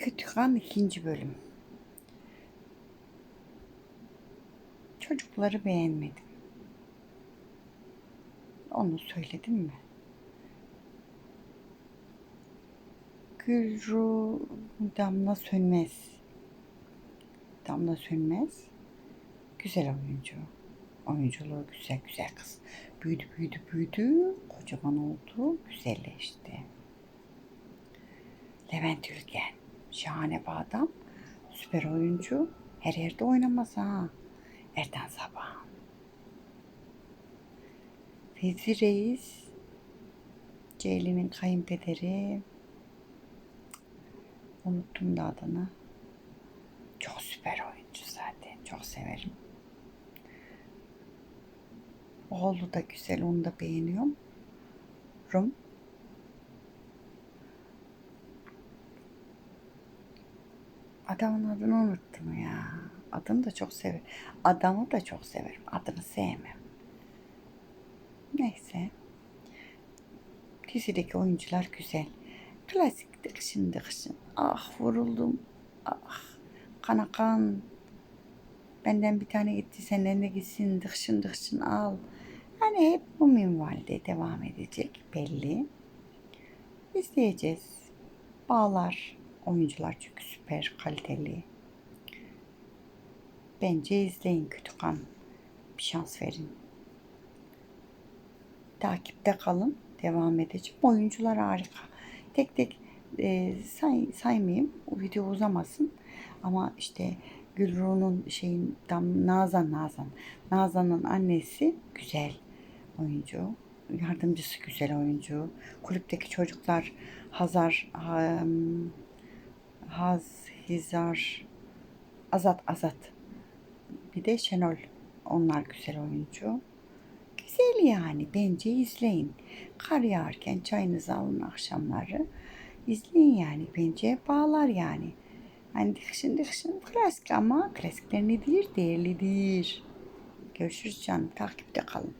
Kötü Kan ikinci bölüm. Çocukları beğenmedim. Onu söyledim mi? Gülru Damla Sönmez. Damla Sönmez. Güzel oyuncu. Oyunculuğu güzel güzel kız. Büyüdü büyüdü büyüdü. Kocaman oldu. Güzelleşti. Levent Ülgen. Şahane bir adam. Süper oyuncu. Her yerde oynamaz ha. Erden Sabah. Fevzi Reis. Ceylin'in kayınpederi. Unuttum da adını. Çok süper oyuncu zaten. Çok severim. Oğlu da güzel. Onu da beğeniyorum. Rum. Adamın adını unuttum ya. Adını da çok severim. Adamı da çok severim. Adını sevmem. Neyse. Dizideki oyuncular güzel. Klasik dıkşın dıkşın. Ah vuruldum. Ah kana kan. Benden bir tane gitti senden de gitsin dıkşın dıkşın al. Hani hep bu minvalde devam edecek belli. İzleyeceğiz. Bağlar oyuncular çünkü süper kaliteli. Bence izleyin kötü kan. Bir şans verin. Takipte kalın. Devam edeceğim. Oyuncular harika. Tek tek e, say, saymayayım. O video uzamasın. Ama işte Gülru'nun şeyin tam Nazan Nazan. Nazan'ın annesi güzel oyuncu. Yardımcısı güzel oyuncu. Kulüpteki çocuklar Hazar um, Haz Hizar Azat Azat. Bir de Şenol. Onlar güzel oyuncu. Güzel yani. Bence izleyin. Kar yağarken çayınızı alın akşamları. İzleyin yani. Bence bağlar yani. Hani dikşin dikşin klasik ama klasikler nedir? Değerlidir. Görüşürüz canım. Takipte kalın.